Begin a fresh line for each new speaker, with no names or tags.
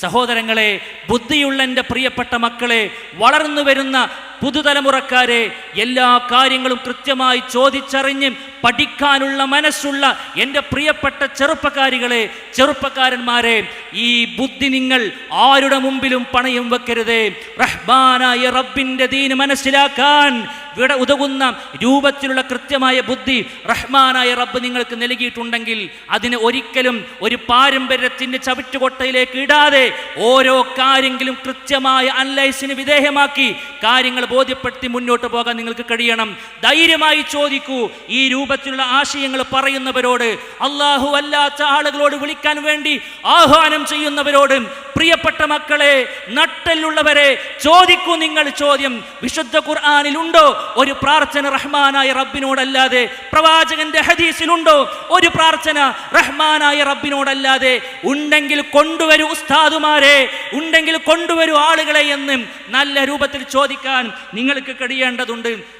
സഹോദരങ്ങളെ ബുദ്ധിയുള്ള എന്റെ പ്രിയപ്പെട്ട മക്കളെ വളർന്നു വരുന്ന പുതുതലമുറക്കാരെ എല്ലാ കാര്യങ്ങളും കൃത്യമായി ചോദിച്ചറിഞ്ഞ് പഠിക്കാനുള്ള മനസ്സുള്ള എന്റെ പ്രിയപ്പെട്ട ചെറുപ്പക്കാരികളെ ചെറുപ്പക്കാരന്മാരെ ഈ ബുദ്ധി നിങ്ങൾ ആരുടെ മുമ്പിലും പണയം വെക്കരുത്. റഹ്മാനായ റബ്ബിന്റെ ദീന് മനസ്സിലാക്കാൻ വിട ഉതകുന്ന രൂപത്തിലുള്ള കൃത്യമായ ബുദ്ധി റഹ്മാനായ റബ്ബ് നിങ്ങൾക്ക് നൽകിയിട്ടുണ്ടെങ്കിൽ അതിനെ ഒരിക്കലും ഒരു പാരമ്പര്യത്തിന്റെ ചവിറ്റുകൊട്ടയിലേക്ക് ഇടാതെ ഓരോ കാര്യങ്ങളും കൃത്യമായ അനലൈസിന് വിധേയമാക്കി കാര്യങ്ങൾ ബോധ്യപ്പെടുത്തി മുന്നോട്ട് പോകാൻ നിങ്ങൾക്ക് കഴിയണം. ധൈര്യമായി ചോദിക്കൂ. ഈ രൂപത്തിലുള്ള ആശയങ്ങൾ പറയുന്നവരോട് അള്ളാഹു അല്ലാത്ത ആളുകളോട് വിളിക്കാൻ വേണ്ടി ആഹ്വാനം ചെയ്യുന്നവരോട് പ്രിയപ്പെട്ട മക്കളെ നട്ടലുള്ളവരെ ചോദിക്കൂ നിങ്ങൾ ചോദ്യം. വിശുദ്ധ ഖുർആാനിൽ ഉണ്ടോ ഒരു പ്രാർത്ഥന റഹ്മാനായ റബ്ബിനോടല്ലാതെ. പ്രവാചകന്റെ ഹദീസിലുണ്ടോ? ഒരു പ്രാർത്ഥന റഹ്മാനായ റബ്ബിനോടല്ലാതെ. ഉണ്ടെങ്കിൽ കൊണ്ടുവരൂ ഉസ്താദുമാരെ ഉണ്ടെങ്കിൽ കൊണ്ടുവരൂ ആളുകളെ എന്നും നല്ല രൂപത്തിൽ ചോദിക്കാൻ നിങ്ങൾക്ക് കഴിയേണ്ടതുണ്ട്